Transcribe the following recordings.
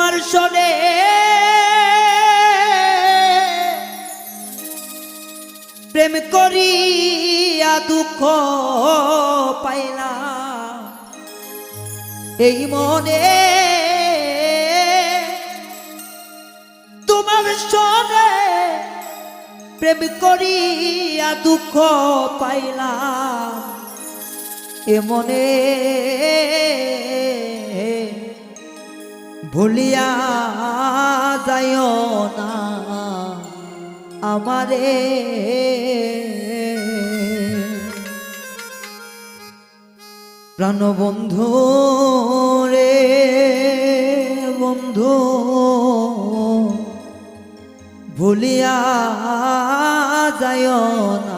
তোমার সনে প্রেম করিয়া দুঃখ পাইলাম। এই মনে তোমার সনে প্রেম করিয়া দুঃখ পাইলাম। এ মনে ভুলিয়া যাইও না আমারে। প্রাণবন্ধু রে বন্ধু ভুলিয়া যাইও না।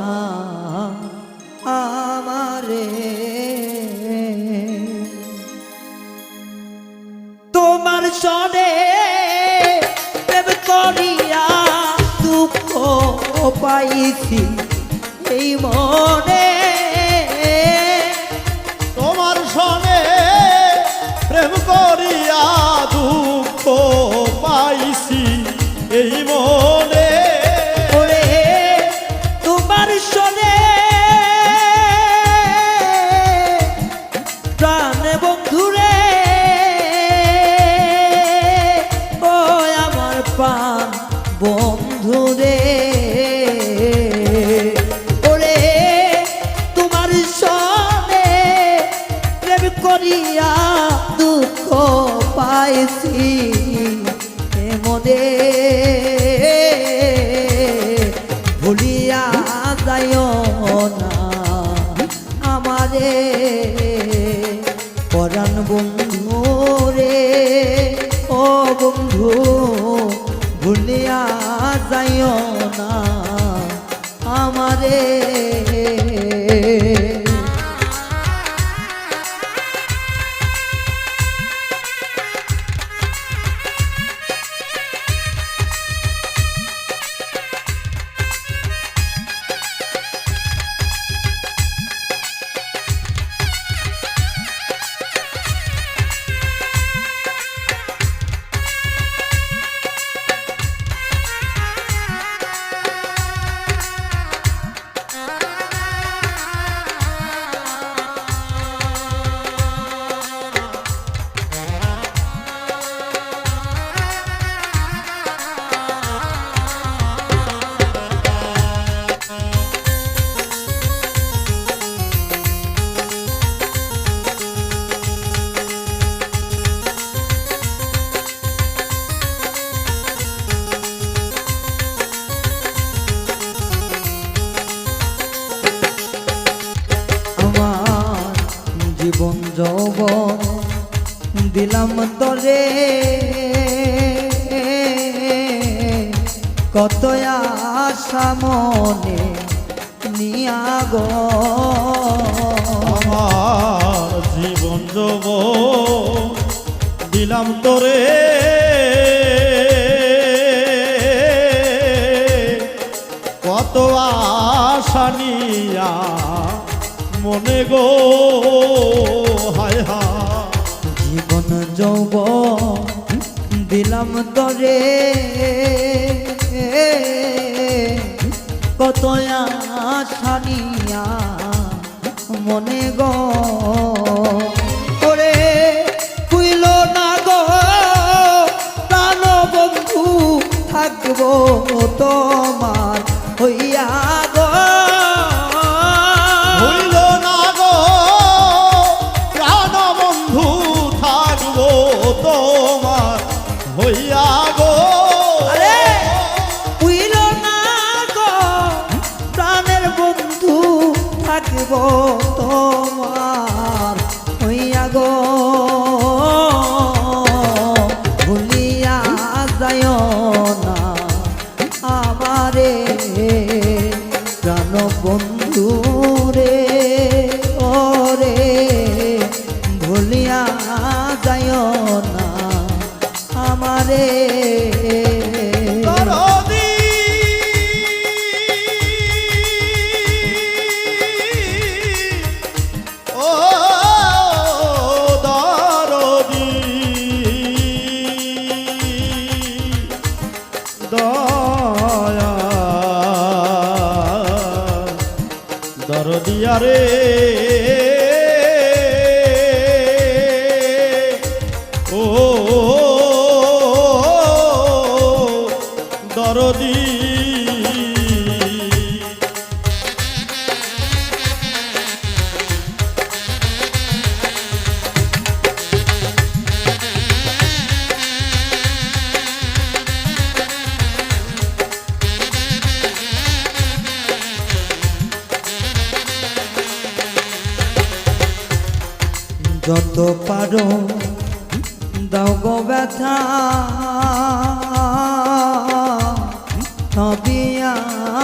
সনে প্রেম করিয়া দুঃখ পাইছি এই মনে। তোমার সনে প্রেম করিয়া দুঃখ পাইছি এই মনে। দুঃখ পাইছি। মনে ভুলিয়া যাইও না আমারে? পরাণ বন্ধু রে, ও বন্ধু, ভুলিয়া যাইও না আমার? জীবন যৌবন দিলাম তরে। কত আশা মনে নিয়া গো। আমার জীবন যাব দিলাম তোরে। কত আশা নিয়া মনে গো জীবন যৌব দিলাম তরে কত আশা মনে গো। হইয়া গো। আরে উইল না গো প্রাণের বন্ধু থাকব। রে যত পারো দাও গো ব্যথা। তবে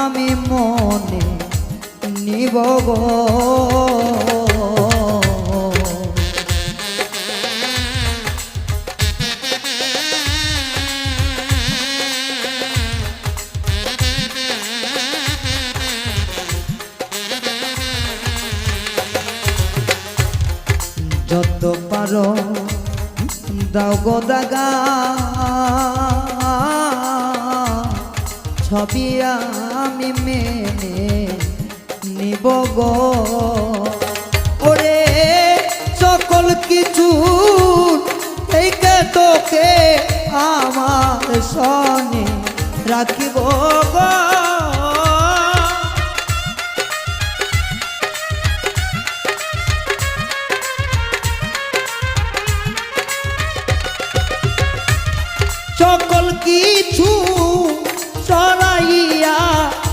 আমি মনে নিব গো। দাও গো দাগা। ছবি আমি মেনে নিব গো। ওরে, সকল কিছু থেকে তোকে আমার সনে রাখিব গো।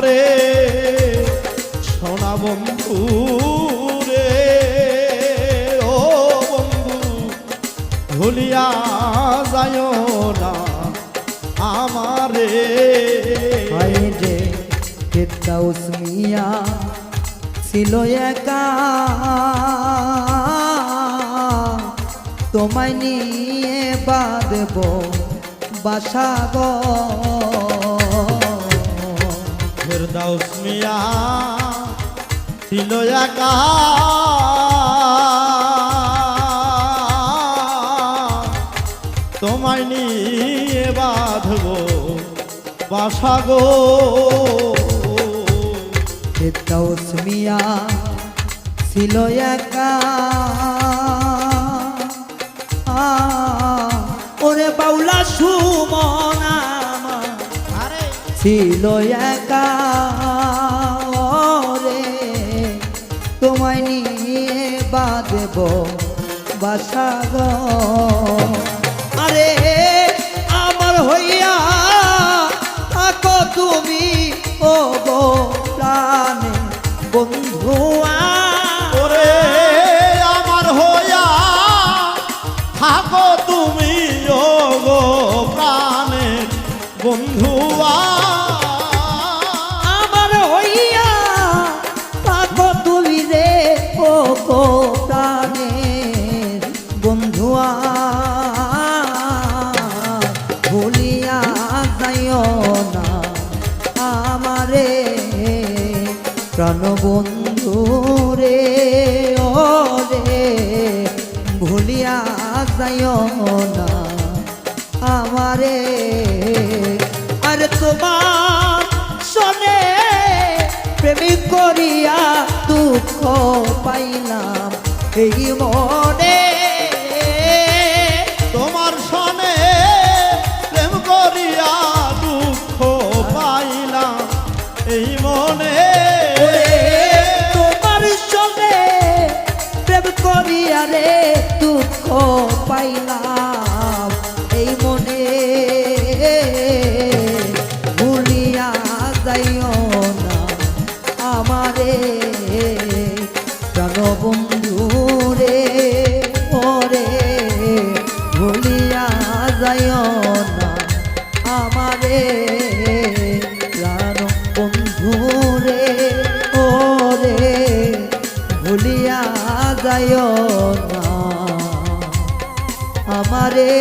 আমারে সোনা বন্ধু রে ও বন্ধু, ভুলিয়া যায় না আমারে। হায় রে কেতা উসমিয়া ছিল একা। তোমায় নিয়ে বাঁধব বাসা গো ফেরদাউস মিয়া ছিল একা। তোমায় নিয়ে বাঁধব বাসা গো। কেতা উসমিয়া ছিল একা। ছিল একা। রে তোমায় নিয়ে বাঁধব বাসা আমারে। আর তোমার শোনে প্রেমিক করিয়া দুঃখ পাইলাম এই মনে ভুলিয়া যাইও না। আমারে প্রাণ বন্ধু রে ওরে ভুলিয়া না। আমারে